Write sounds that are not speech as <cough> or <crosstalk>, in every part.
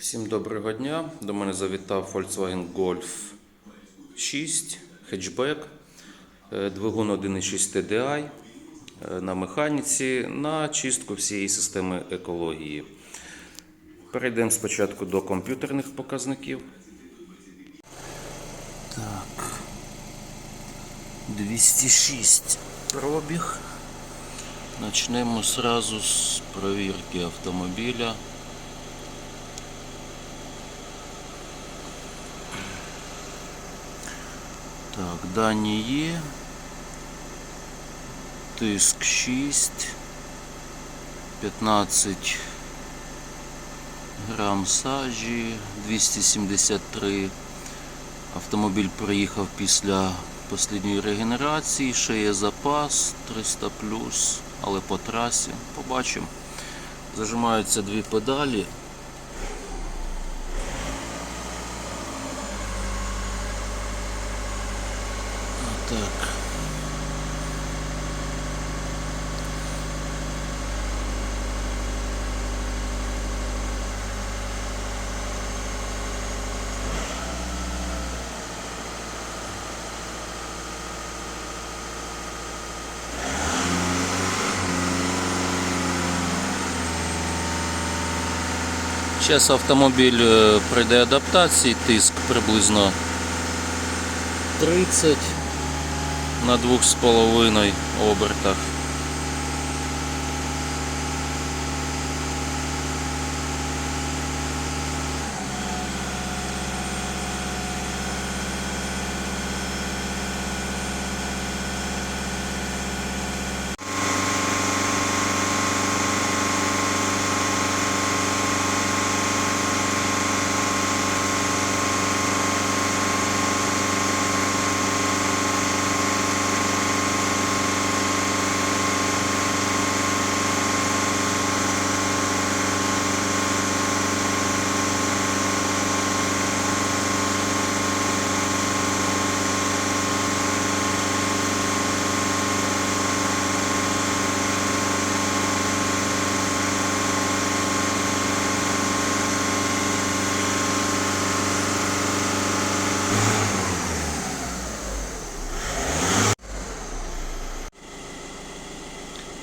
Всім доброго дня. До мене завітав Volkswagen Golf 6 хетчбек, е, двигун 1.6 TDI е, на механіці на чистку всієї системи екології. Перейдемо спочатку до комп'ютерних показників. Так. 206 пробіг. Почнемо сразу з провірки автомобіля. Так, дані є. Тиск 6. 15 грам сажі, 273. Автомобіль проїхав після останньої регенерації, ще є запас 300 плюс, але по трасі. Побачимо. Зажимаються дві педалі. Так. Зараз автомобіль е, пройде адаптації, тиск приблизно 30 на 2,5 обертах.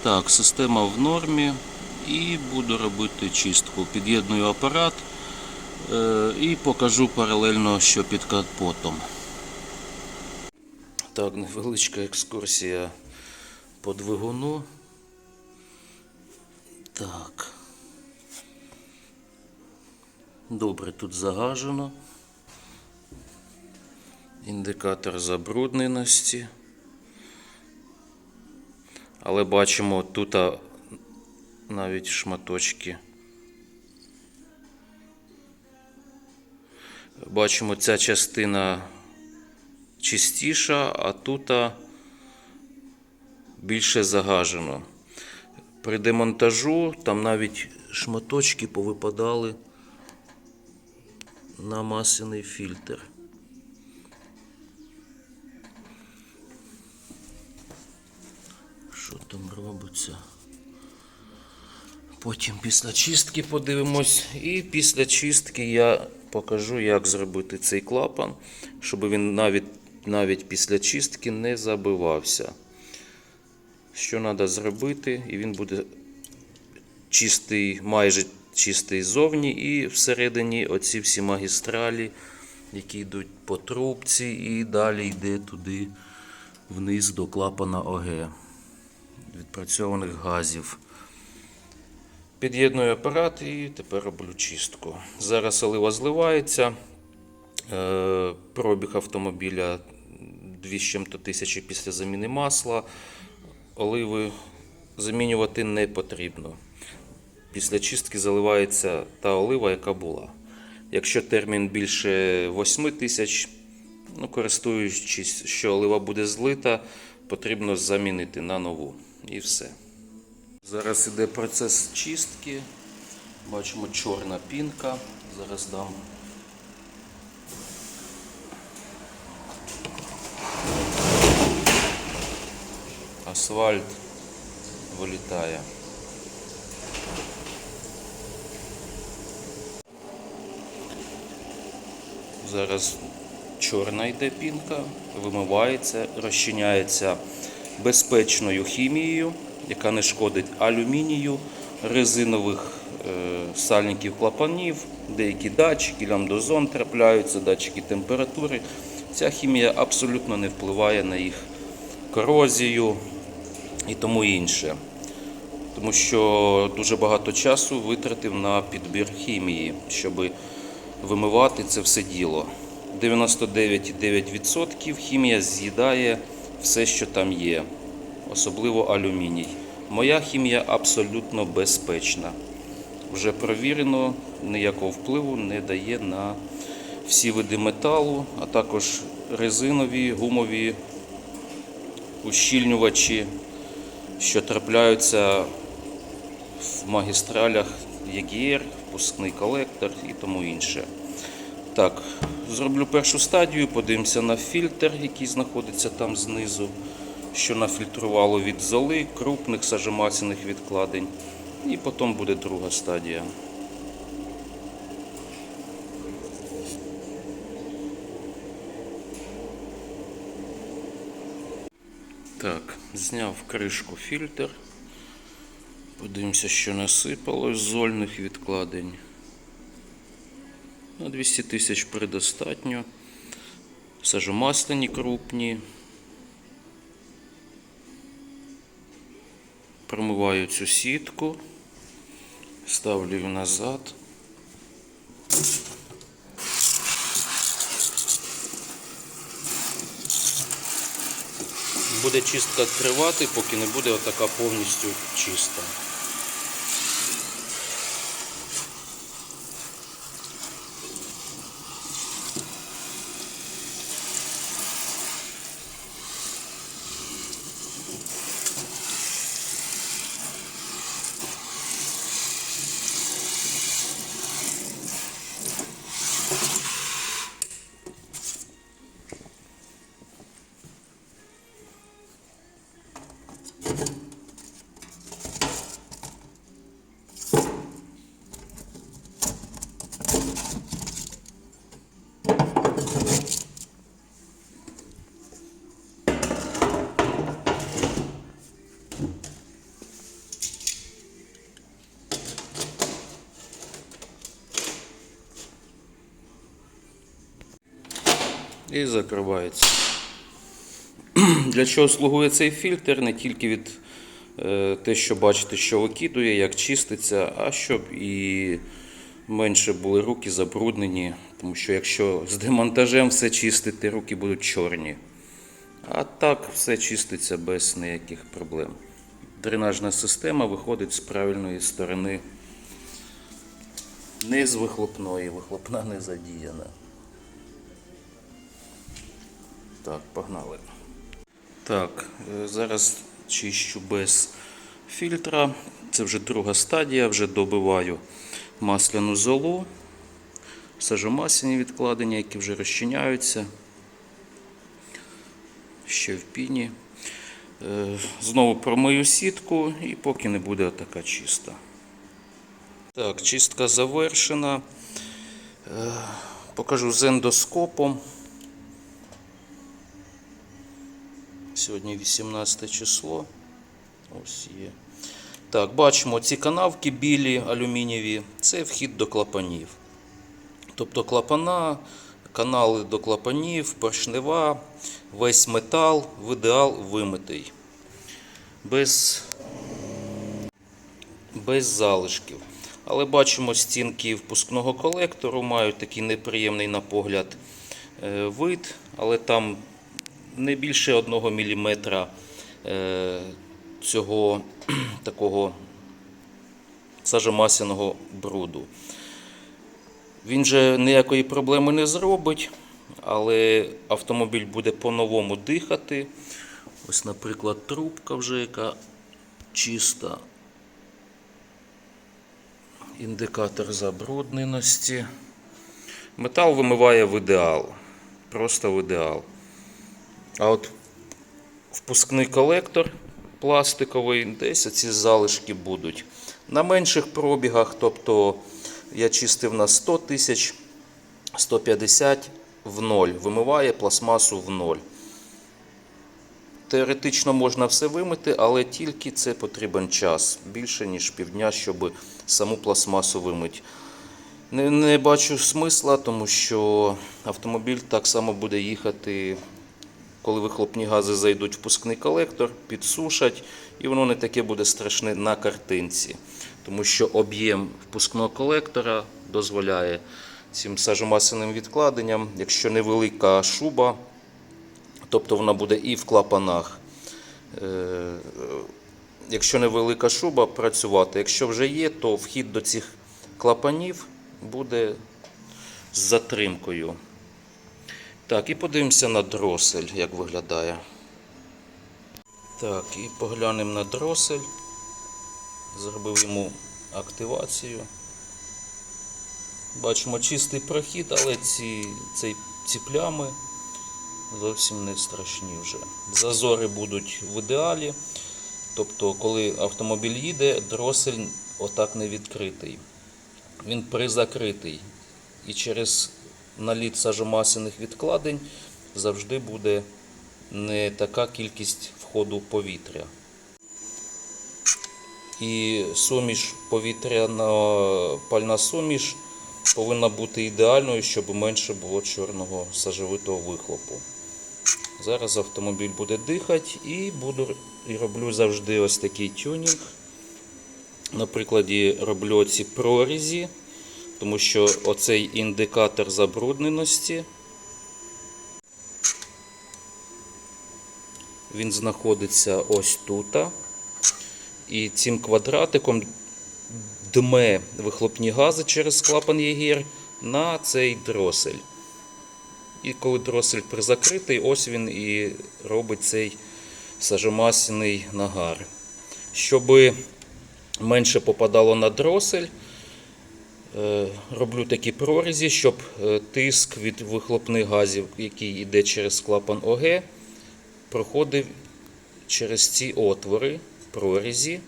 Так, система в нормі і буду робити чистку. Під'єдную апарат е, і покажу паралельно, що під капотом. Так, невеличка екскурсія по двигуну. Так. Добре, тут загажено. Індикатор забрудненості. Але бачимо тут навіть шматочки. Бачимо, ця частина чистіша, а тут більше загажено. При демонтажу там навіть шматочки повипадали на масляний фільтр. Там робиться? Потім після чистки подивимось. І після чистки я покажу, як зробити цей клапан, щоб він навіть, навіть після чистки не забивався. Що треба зробити, і він буде чистий, майже чистий зовні, і всередині оці всі магістралі, які йдуть по трубці, і далі йде туди вниз до клапана ОГ відпрацьованих газів. Під'єдную апарат і тепер роблю чистку. Зараз олива зливається. Е, Пробіг автомобіля 2 з тисячі після заміни масла. Оливи замінювати не потрібно. Після чистки заливається та олива, яка була. Якщо термін більше 8 тисяч, ну, користуючись, що олива буде злита, потрібно замінити на нову. І все. Зараз іде процес чистки. Бачимо чорна пінка. Зараз дам. Асфальт вилітає. Зараз чорна йде пінка, вимивається, розчиняється безпечною хімією, яка не шкодить алюмінію, резинових е, сальників клапанів, деякі датчики, лямдозон трапляються, датчики температури. Ця хімія абсолютно не впливає на їх корозію і тому інше. Тому що дуже багато часу витратив на підбір хімії, щоб вимивати це все діло. 99,9% хімія з'їдає все, що там є, особливо алюміній. Моя хімія абсолютно безпечна. Вже провірено, ніякого впливу не дає на всі види металу, а також резинові, гумові ущільнювачі, що трапляються в магістралях ЄГР, впускний колектор і тому інше. Так, зроблю першу стадію, подивимося на фільтр, який знаходиться там знизу, що нафільтрувало від золи, крупних сажемасляних відкладень. І потім буде друга стадія. Так, зняв кришку фільтр. Подивимося, що насипалось з зольних відкладень. На 200 тисяч предостатньо. Сажомасляні крупні. Промиваю цю сітку, ставлю її назад. Буде чистка тривати, поки не буде отака повністю чиста. І закривається. <clears throat> Для чого слугує цей фільтр? Не тільки від е, те, що бачите, що викидує, як чиститься, а щоб і менше були руки забруднені. Тому що якщо з демонтажем все чистити, руки будуть чорні. А так все чиститься без ніяких проблем. Дренажна система виходить з правильної сторони. Не з вихлопної, вихлопна не задіяна. Так, погнали. Так, е, зараз чищу без фільтра. Це вже друга стадія, вже добиваю масляну золу, сажомасляні відкладення, які вже розчиняються. Ще в піні. Е, Знову промию сітку і поки не буде така чиста. Так, чистка завершена. Е, Покажу з ендоскопом. Сьогодні 18 число. Ось є. Так, бачимо ці канавки білі алюмінієві. Це вхід до клапанів. Тобто клапана, канали до клапанів, поршнева, весь метал в ідеал вимитий. Без, без залишків. Але бачимо стінки впускного колектору, мають такий неприємний на погляд е, вид, але там не більше 1 мм е, цього <clears throat> такого сажомасяного бруду. Він же ніякої проблеми не зробить, але автомобіль буде по-новому дихати. Ось, наприклад, трубка вже яка чиста. Індикатор забрудненості. Метал вимиває в ідеал. Просто в ідеал. А от впускний колектор пластиковий, десь ці залишки будуть. На менших пробігах, тобто я чистив на 100 тисяч, 150 в ноль, вимиває пластмасу в ноль. Теоретично можна все вимити, але тільки це потрібен час більше, ніж півдня, щоб саму пластмасу вимити. Не, не бачу смисла, тому що автомобіль так само буде їхати, коли вихлопні гази зайдуть в пускний колектор, підсушать, і воно не таке буде страшне на картинці. Тому що об'єм впускного колектора дозволяє цим сажомасяним відкладенням, якщо невелика шуба, тобто вона буде і в клапанах. Е, Якщо невелика шуба, працювати. Якщо вже є, то вхід до цих клапанів буде з затримкою. Так, і подивимося на дросель, як виглядає. Так, і поглянемо на дросель. Зробив йому активацію. Бачимо чистий прохід, але ці, ці, ці плями зовсім не страшні вже. Зазори будуть в ідеалі. Тобто, коли автомобіль їде, дросель отак не відкритий. Він призакритий. І через наліт сажомасляних відкладень завжди буде не така кількість входу повітря. І суміш повітряна пальна суміш повинна бути ідеальною, щоб менше було чорного сажовитого вихлопу. Зараз автомобіль буде дихати і буду і роблю завжди ось такий тюнінг. На прикладі роблю ці прорізі, тому що оцей індикатор забрудненості. Він знаходиться ось тут. І цим квадратиком дме вихлопні гази через клапан Єгір на цей дросель. І коли дросель призакритий, ось він і робить цей сажомасляний нагар. Щоб менше попадало на дросель, роблю такі прорізі, щоб е, тиск від вихлопних газів, який йде через клапан ОГ, проходив через ці отвори, прорізі.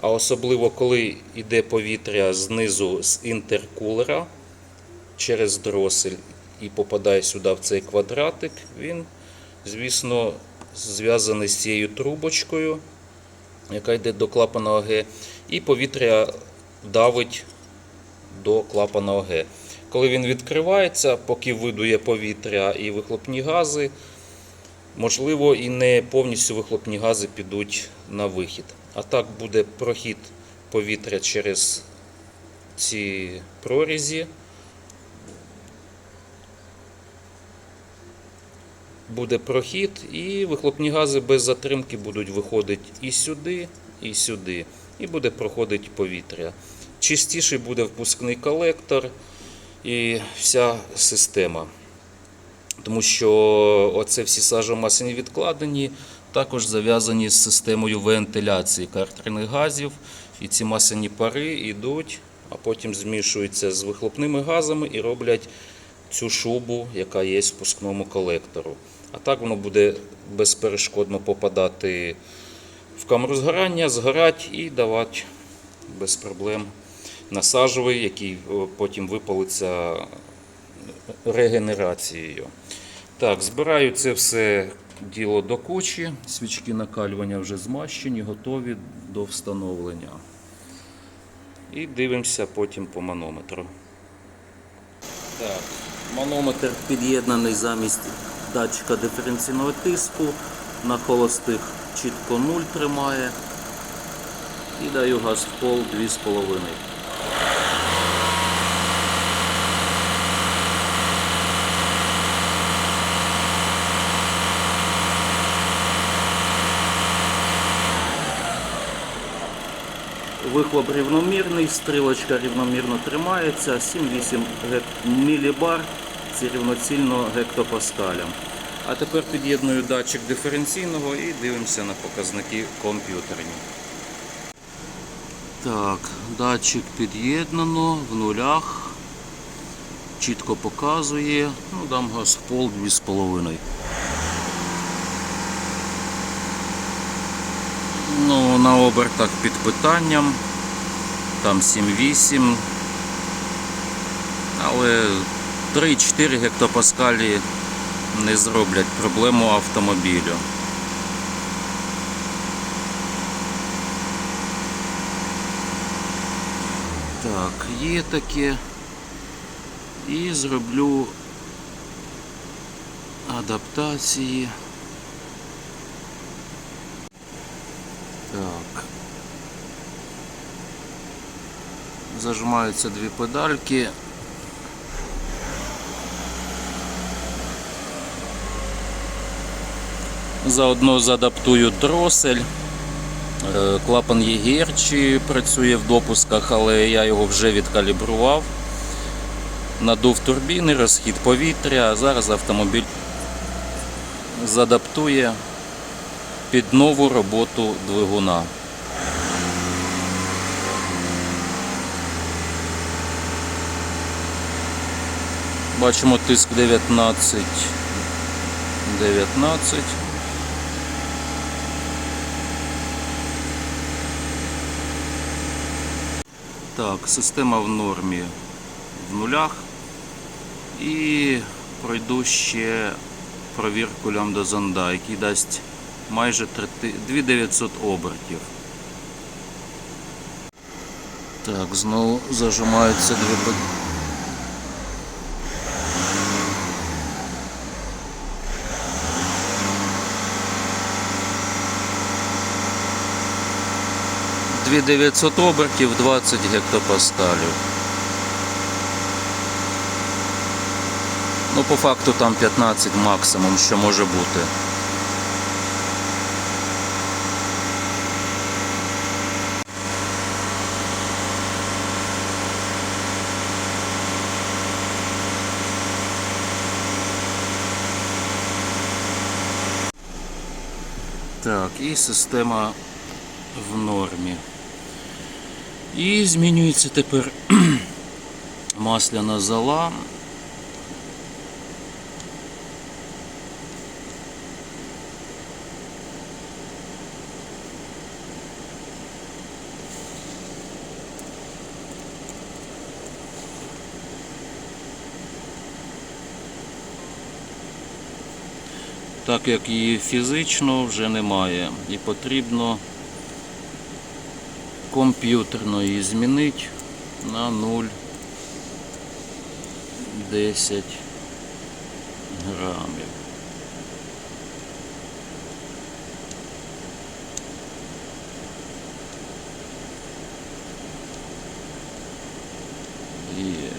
А особливо, коли йде повітря знизу з інтеркулера через дросель і попадає сюди в цей квадратик, він, звісно, зв'язаний з цією трубочкою, яка йде до клапана ОГ, і повітря давить до клапана ОГ. Коли він відкривається, поки видує повітря і вихлопні гази, можливо, і не повністю вихлопні гази підуть на вихід. А так буде прохід повітря через ці прорізі. Буде прохід, і вихлопні гази без затримки будуть виходити і сюди, і сюди. І буде проходити повітря. Чистіший буде впускний колектор і вся система. Тому що оце всі сажомасляні відкладені також зав'язані з системою вентиляції картерних газів. І ці масляні пари йдуть, а потім змішуються з вихлопними газами і роблять цю шубу, яка є в спускному колектору. А так воно буде безперешкодно попадати в камеру згорання, згорати і давати без проблем насажовий, який потім випалиться регенерацією. Так, збираю це все діло до кучі. Свічки накалювання вже змащені, готові до встановлення. І дивимося потім по манометру. Так, манометр під'єднаний замість датчика диференційного тиску. На холостих чітко 0 тримає. І даю газ в пол 2,5. Вихлоп рівномірний, стрілочка рівномірно тримається, 7-8 мілібар, це рівноцільно гектопаскалям. А тепер під'єдную датчик диференційного і дивимося на показники комп'ютерні. Так, датчик під'єднано в нулях. Чітко показує. Ну, дам газ в пол 2,5. Ну, на обертах під питанням. Там 7-8. Але 3-4 гектопаскалі не зроблять проблему автомобілю. Так, є таке. І зроблю адаптації. Зажимаються дві педальки. Заодно задаптую дросель. Е, Клапан є гірчі, працює в допусках, але я його вже відкалібрував. Надув турбіни, розхід повітря. Зараз автомобіль задаптує під нову роботу двигуна. Бачимо тиск 19. 19. Так, система в нормі в нулях. І пройду ще провірку лямбда зонда, який дасть майже 2900 обертів. Так, знову зажимаються дві пед- Дві 900 обертів, 20 гектопаскалів. Ну, по факту там 15 максимум, що може бути. Так, і система в нормі. І змінюється тепер <clears throat> масляна зола. Так як її фізично вже немає і потрібно комп'ютерно її змінити на 0,10 грамів. Є.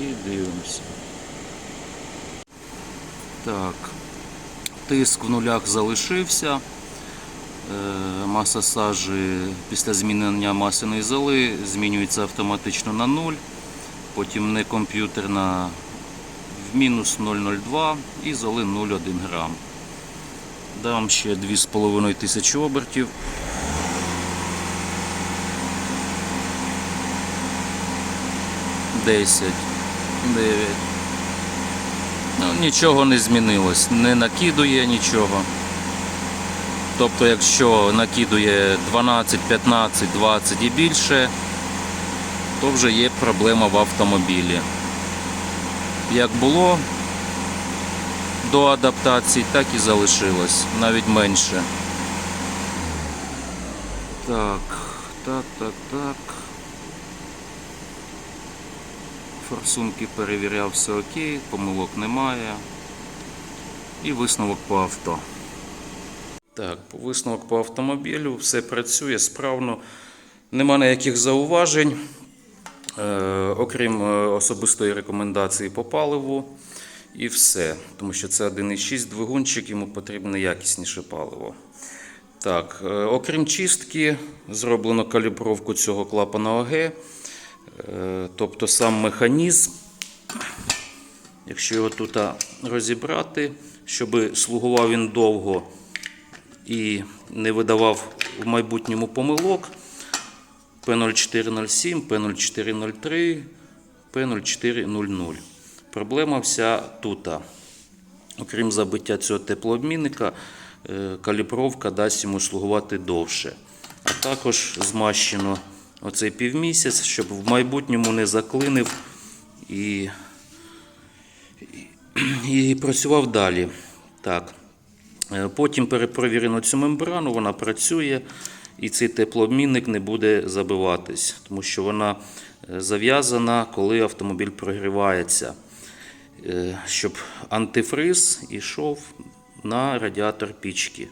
І дивимося. Так. Тиск в нулях залишився. Маса сажі після змінення масляної золи змінюється автоматично на 0, потім не комп'ютерна в мінус 0,02 і золи 0,1 грам. Дам ще 2,5 тисячі обертів. Десять, дев'ять. Ну, нічого не змінилось, не накидує нічого. Тобто, якщо накидує 12, 15, 20 і більше, то вже є проблема в автомобілі. Як було до адаптації, так і залишилось, навіть менше. Так, так, так, так. Форсунки перевіряв все окей, помилок немає. І висновок по авто. Так, висновок по автомобілю, все працює справно, нема ніяких зауважень, е, окрім е, особистої рекомендації по паливу. І все. Тому що це 1,6 двигунчик, йому потрібне якісніше паливо. Так, е, окрім чистки, зроблено калібровку цього клапана ОГ. Тобто сам механізм, якщо його тут розібрати, щоб слугував він довго і не видавав в майбутньому помилок, P0407, P0403, P0400. Проблема вся тут. Окрім забиття цього теплообмінника, е, калібровка дасть йому слугувати довше. А також змащено оцей півмісяць, щоб в майбутньому не заклинив і і працював далі. Так. Е, Потім перепровірено цю мембрану, вона працює, і цей теплообмінник не буде забиватись, тому що вона е, зав'язана, коли автомобіль прогрівається, Е, щоб антифриз йшов на радіатор пічки.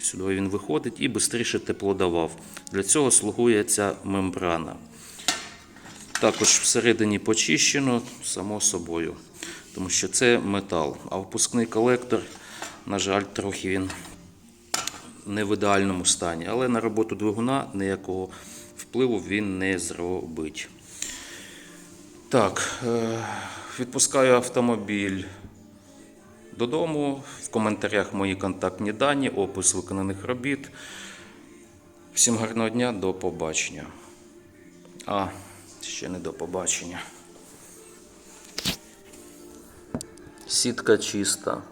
Сюди він виходить і швидше тепло давав. Для цього слугує ця мембрана. Також всередині почищено, само собою, тому що це метал. А впускний колектор, на жаль, трохи він не в ідеальному стані. Але на роботу двигуна ніякого впливу він не зробить. Так, е, відпускаю автомобіль додому. В коментарях мої контактні дані, опис виконаних робіт. Всім гарного дня, до побачення. А, ще не до побачення. Сітка чиста.